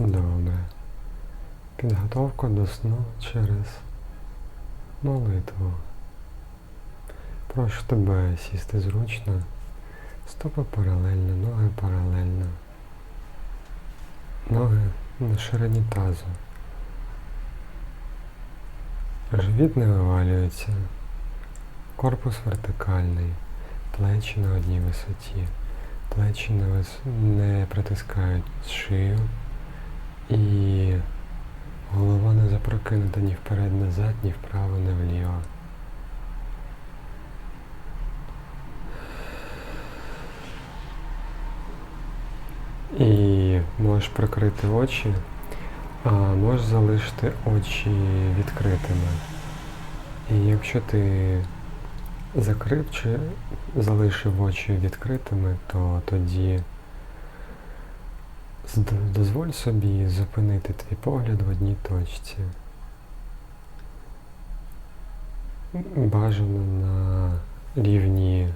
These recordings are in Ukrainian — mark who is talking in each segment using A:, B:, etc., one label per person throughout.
A: Добре. Підготовка до сну через молитву. Прошу тебе сісти зручно, стопи паралельно, ноги паралельно. Ноги на ширині тазу. Живіт не вивалюється. Корпус вертикальний, плечі на одній висоті. Плечі не, притискають шию і голова не запрокинута ні вперед, назад, ні вправо, ні вліво. І можеш прикрити очі, а можеш залишити очі відкритими. І якщо ти закрив чи залишив очі відкритими, то тоді дозволь собі зупинити твій погляд в одній точці. Бажано на рівні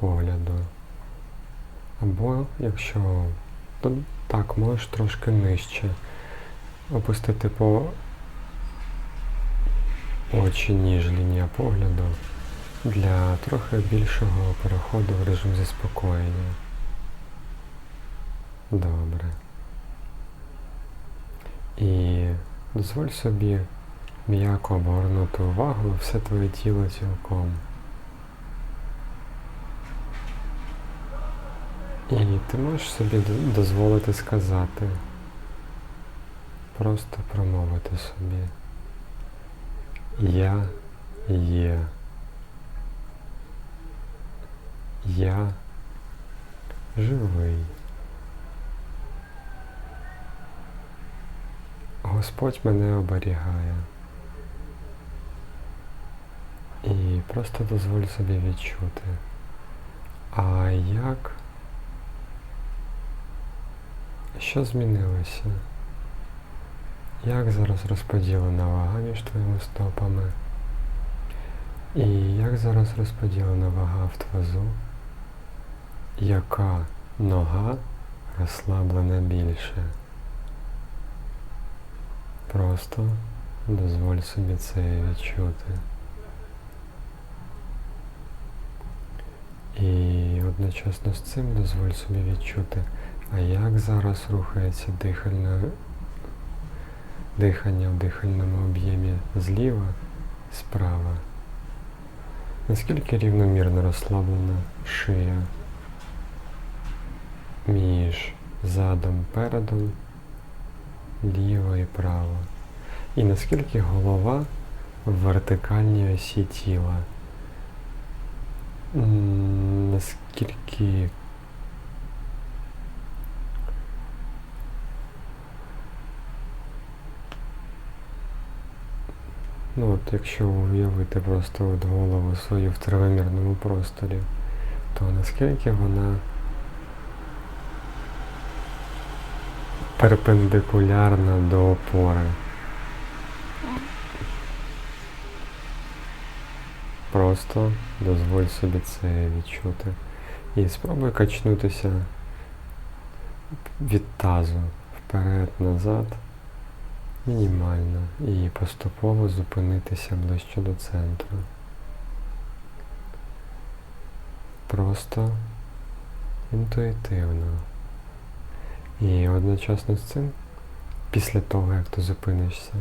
A: погляду. Або якщо то так, можеш трошки нижче опустити по очі, ніж лінія погляду для трохи більшого переходу в режим заспокоєння. Добре. І дозволь собі м'яко обгорнути увагу все твоє тіло цілком. І ти можеш собі дозволити сказати, просто промовити собі. Я є. Я живий. Господь мене оберігає. І просто дозволь собі відчути. А як? Що змінилося? Як зараз розподілена вага між твоїми стопами? І як зараз розподілена вага в твазу? Яка нога розслаблена більше? Просто дозволь собі це відчути. І одночасно з цим дозволь собі відчути, а як зараз рухається дихальне, дихання в дихальному об'ємі зліва, справа. Наскільки рівномірно розслаблена шия між задом, передом, ліво і право. І наскільки голова в вертикальній осі тіла. Наскільки Ну от якщо уявити просто от голову свою в тривимірному просторі, то наскільки вона перпендикулярна до опори. Просто дозволь собі це відчути. І спробуй качнутися від тазу вперед, назад, мінімально, і поступово зупинитися ближче до центру. Просто інтуїтивно. І одночасно з цим, після того, як ти зупинишся,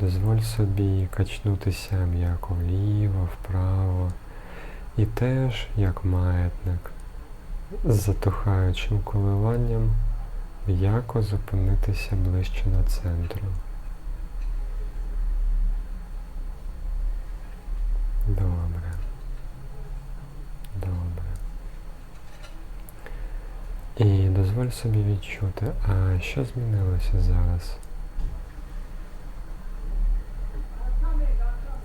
A: дозволь собі качнутися м'яко вліво, вправо. І теж, як маятник, з затухаючим коливанням, м'яко зупинитися ближче до центру. Добре. Добре. І дозволь собі відчути, а що змінилося зараз?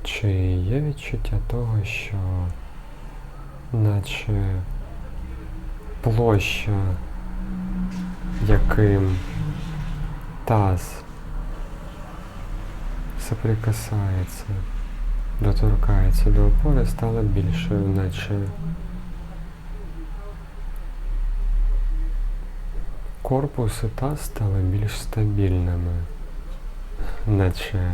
A: Чи є відчуття того, що наче площа, яким таз соприкасається, доторкається до опори, стала більшою, наче корпус і таз стали більш стабільними, наче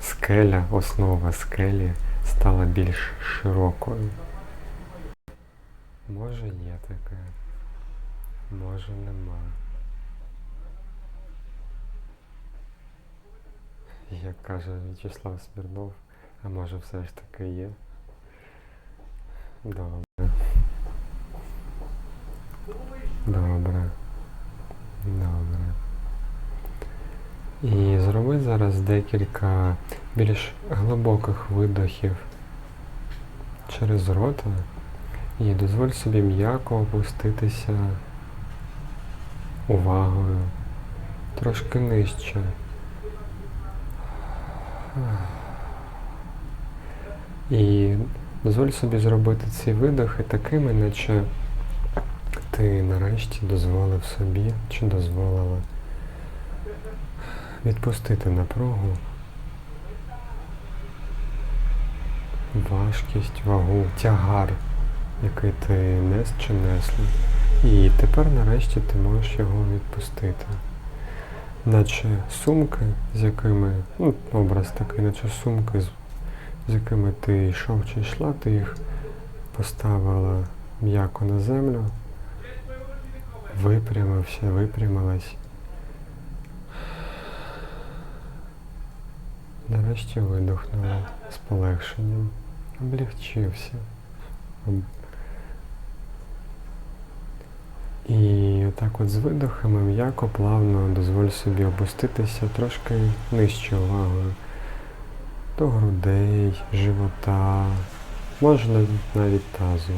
A: скеля, основа скелі стала більш широкою. Може є таке, може нема. Як каже В'ячеслав Смірнов, а може все ж таки є. Добре. Добре. Добре. І зроби зараз декілька більш глибоких видохів через рота і дозволь собі м'яко опуститися увагою трошки нижче. І дозволь собі зробити ці видохи такими, наче ти нарешті дозволив собі чи дозволила відпустити напругу, важкість, вагу, тягар, який ти нес чи несла. І тепер нарешті ти можеш його відпустити. Наче сумки, з якими, ну, образ такий, наче сумки, з, з якими ти йшов чи йшла, ти їх поставила м'яко на землю, випрямився, випрямилась. Нарешті видохнула з полегшенням, облегчився. І отак от з видохами м'яко, плавно дозволь собі опуститися трошки нижче увагою. До грудей, живота, можна навіть тазу.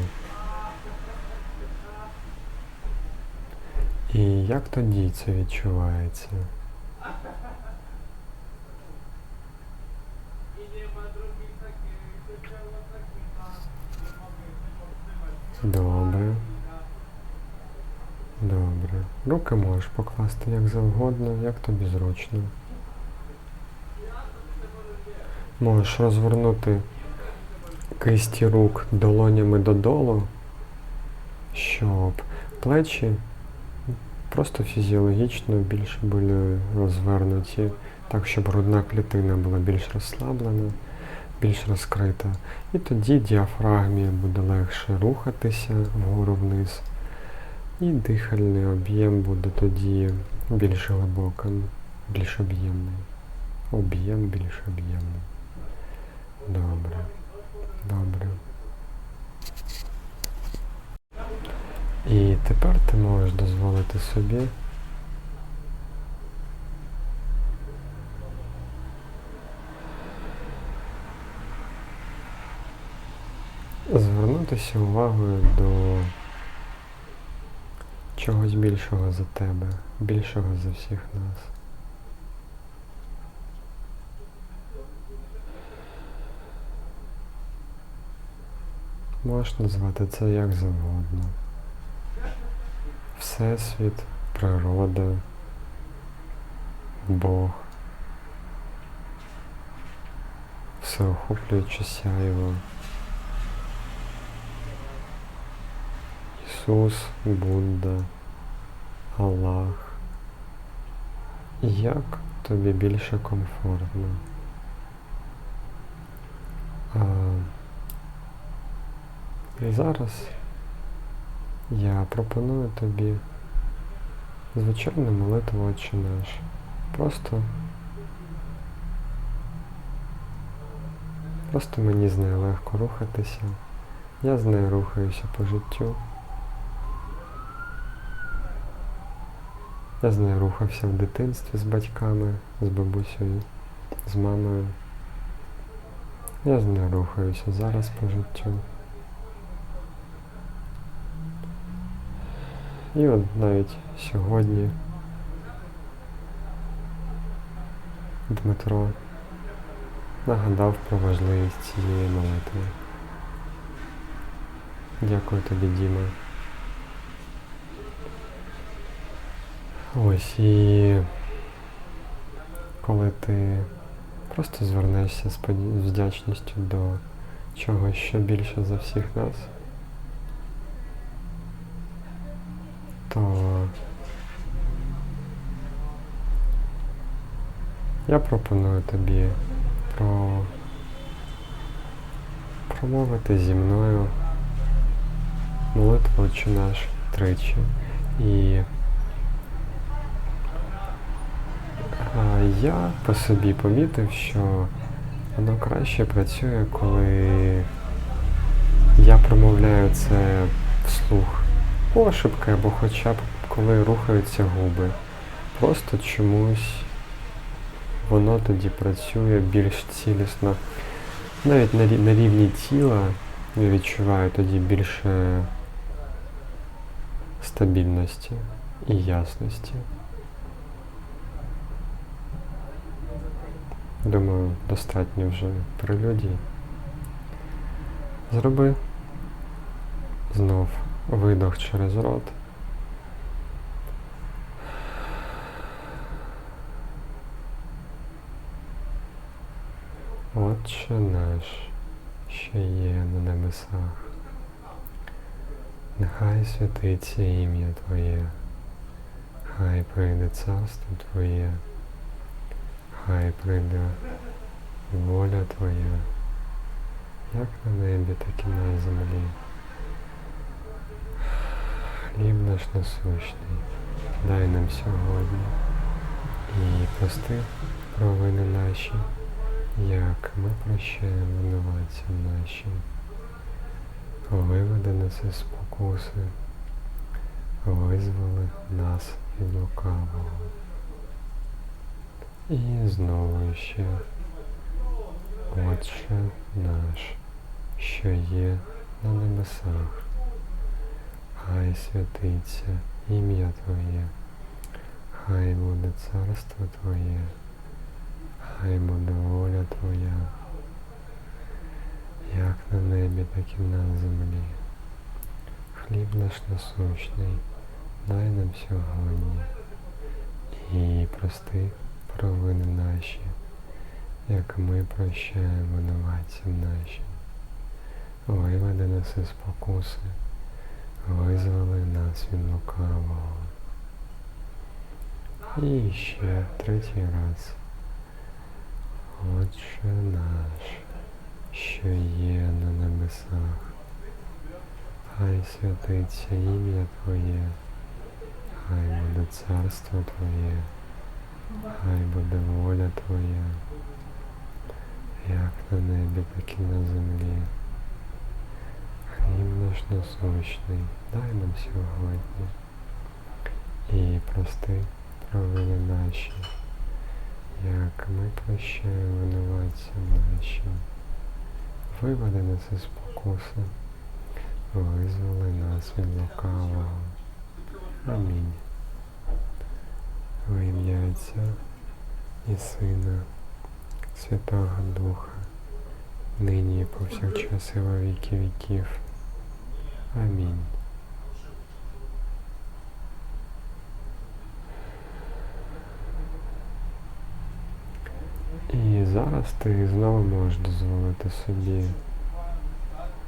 A: І як тоді це відчувається? Добре. Добре. Руки можеш покласти як завгодно, як тобі зручно. Можеш розвернути кисті рук долонями додолу, щоб плечі просто фізіологічно більше були розвернуті, так, щоб грудна клітина була більш розслаблена, більш розкрита. І тоді діафрагмі буде легше рухатися вгору вниз. І дихальний об'єм буде тоді більш глибоким, більш об'ємний. Об'єм більш об'ємний. Добре. Добре. І тепер ти можеш дозволити собі звернутися увагою до чогось більшого за тебе, більшого за всіх нас. Можеш назвати це як завгодно. Всесвіт, природа, Бог, всеохоплююче сяйво, Ісус, Будда, Аллах. Як тобі більше комфортно? А, і зараз я пропоную тобі звичайну молитву Отче наш. Просто Просто мені з нею легко рухатися. Я з нею рухаюся по життю. Я з нею рухався в дитинстві з батьками, з бабусею, з мамою. Я з нею рухаюся зараз по життю. І от навіть сьогодні Дмитро нагадав про важливість цієї молитви. Дякую тобі, Діма. Ось і коли ти просто звернешся з вдячністю до чогось, що більше за всіх нас, то я пропоную тобі про... промовити зі мною молитву чи наш тричі. І е, я по собі помітив, що воно краще працює, коли я промовляю це вслух пошепки або хоча б коли рухаються губи. Просто чомусь воно тоді працює більш цілісно. Навіть на, рі- на рівні тіла я відчуваю тоді більше стабільності і ясності. Думаю, достатньо вже прелюдій. Зроби знов видох через рот. Отче наш, що є на небесах, нехай святиться ім'я Твоє, хай прийде царство Твоє, хай прийде воля Твоя, як на небі, так і на землі. Хліб наш насущний, дай нам сьогодні і прости провини наші, як ми прощаємо винуватцям нашим. Виведи нас із спокуси, визволи нас від лукавого. І знову ще, Отче наш, що є на небесах, хай святиться ім'я Твоє, хай буде царство Твоє, хай буде воля Твоя, як на небі, так і на землі. Хліб наш насущний, дай нам сьогодні і прости провини наші, як ми прощаємо винуватцям нашим. Виведи нас із спокуси, визволи нас від лукавого. І ще третій раз. Отче наш, що є на небесах, хай святиться ім'я Твоє, хай буде царство Твоє, хай буде воля Твоя, як на небі, так і на землі. Хліб наш насущний, дай нам сьогодні і прости провини наші, як ми прощаємо винуватцям нашим. Виведи нас із спокуси, визволи нас від лукавого. Амінь. Во ім'я Отця і Сина, Святого Духа, нині і повсякчас і во віки віків. Амінь. І зараз ти знову можеш дозволити собі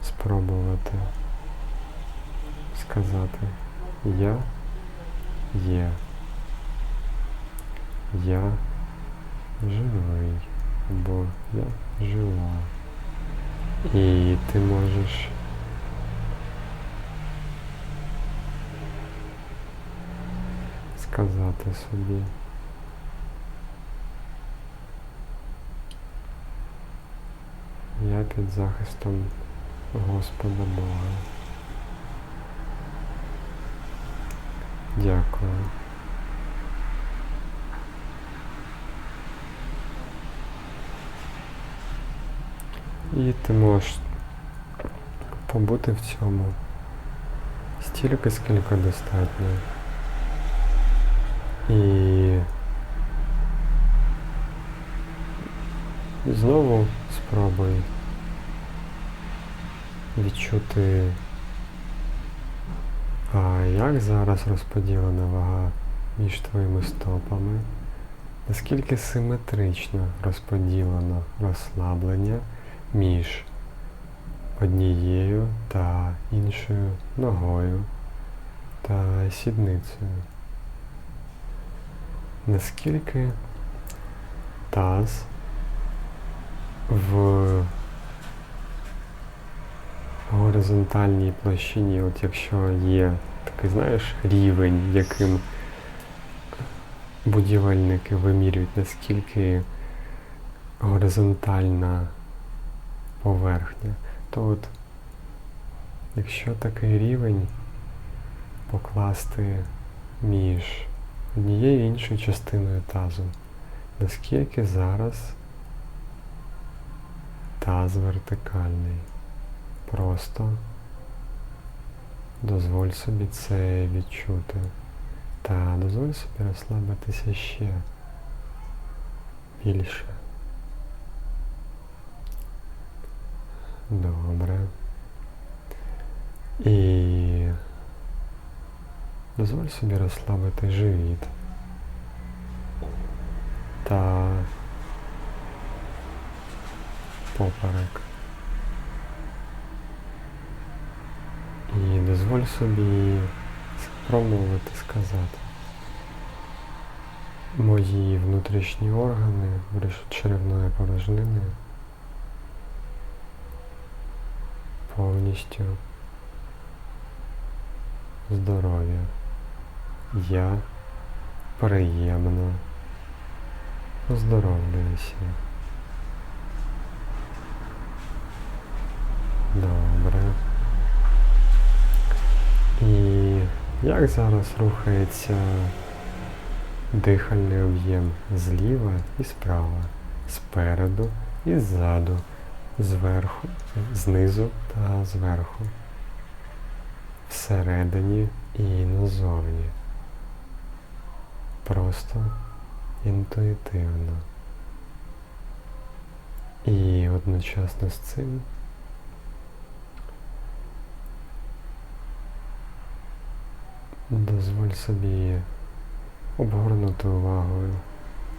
A: спробувати сказати Я є. Я живий або я жива. І ти можеш сказати собі. Я під захистом Господа Бога. Дякую. І ти можеш побути в цьому стільки, скільки достатньо. І знову спробуй відчути, а як зараз розподілена вага між твоїми стопами, наскільки симетрично розподілено розслаблення між однією та іншою ногою та сідницею. Наскільки таз в горизонтальній площині, от якщо є такий, знаєш, рівень, яким будівельники вимірюють, наскільки горизонтальна поверхня, то от якщо такий рівень покласти між однією іншою частиною тазу, наскільки зараз таз вертикальний. Просто дозволь собі це відчути. Та дозволь собі розслабитися ще більше. Добре. І дозволь собі розслабити живіт. Та поперек. І дозволь собі спробувати сказати. Мої внутрішні органи черевної порожнини повністю здоров'я. Я приємно оздоровлююся. Добре. І як зараз рухається дихальний об'єм зліва і справа, спереду і ззаду, зверху, знизу та зверху, всередині і назовні. Просто інтуїтивно. І одночасно з цим Дозволь собі обгорнути увагою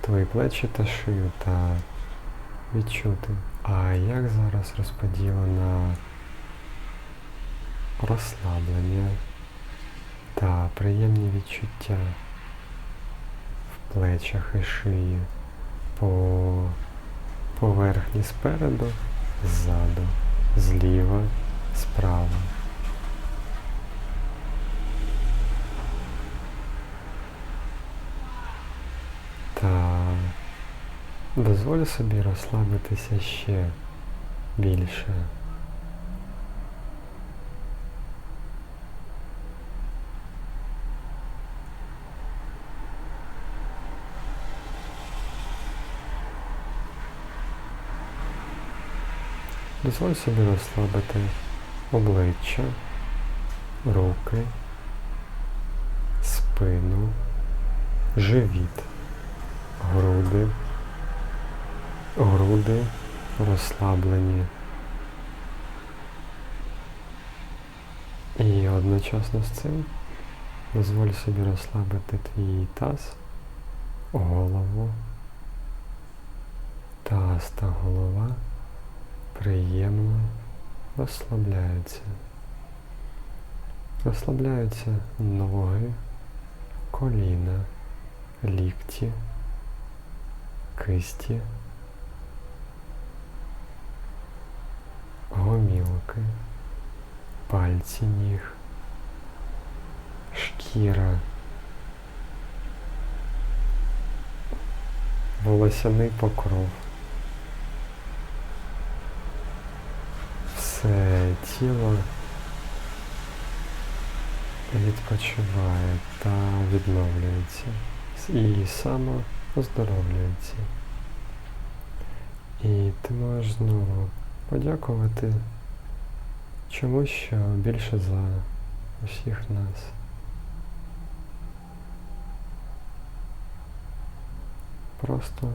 A: твої плечі та шию та відчути, а як зараз розподілено розслаблення та приємні відчуття плечах і шиї по поверхні спереду, ззаду, зліва, справа. Та дозволь собі розслабитися ще більше. Дозволь собі розслабити обличчя, руки, спину, живіт груди, груди розслаблені. І одночасно з цим дозволь собі розслабити твій таз, голову, таз та голова приємно розслабляються. Розслабляються ноги, коліна, лікті кисті, гомілки, пальці ніг, шкіра, волосяний покров. Все тіло відпочиває та відновлюється і само оздоровлюється. І ти можеш знову подякувати чомусь, що більше за усіх нас. Просто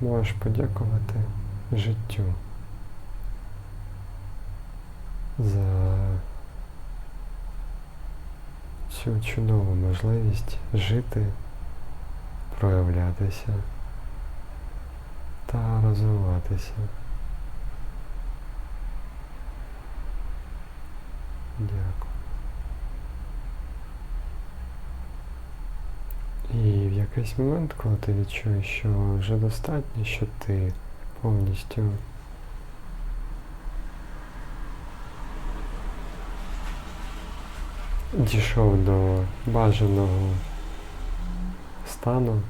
A: можеш подякувати життю за цю чудову можливість жити, проявлятися та розвиватися. Дякую. І в якийсь момент, коли ти відчуєш, що вже достатньо, що ти повністю дійшов до бажаного стану.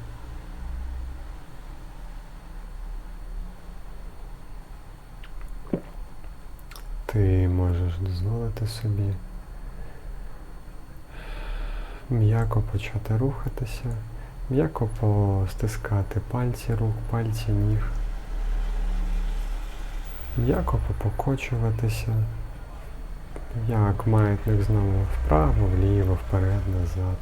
A: Ти можеш дозволити собі м'яко почати рухатися, м'яко постискати пальці рук, пальці ніг, м'яко попокочуватися, як маятник знову вправо, вліво, вперед, назад.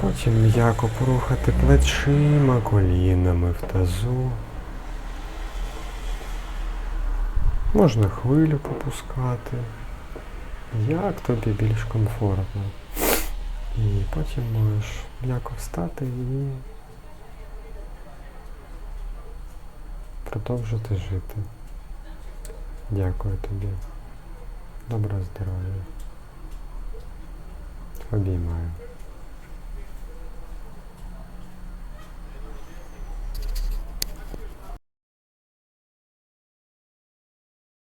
A: Потім м'яко порухати плечима, колінами в тазу. Можна хвилю попускати. Як тобі більш комфортно. І потім можеш м'яко встати і продовжити жити. Дякую тобі. Доброго здоров'я. Обіймаю.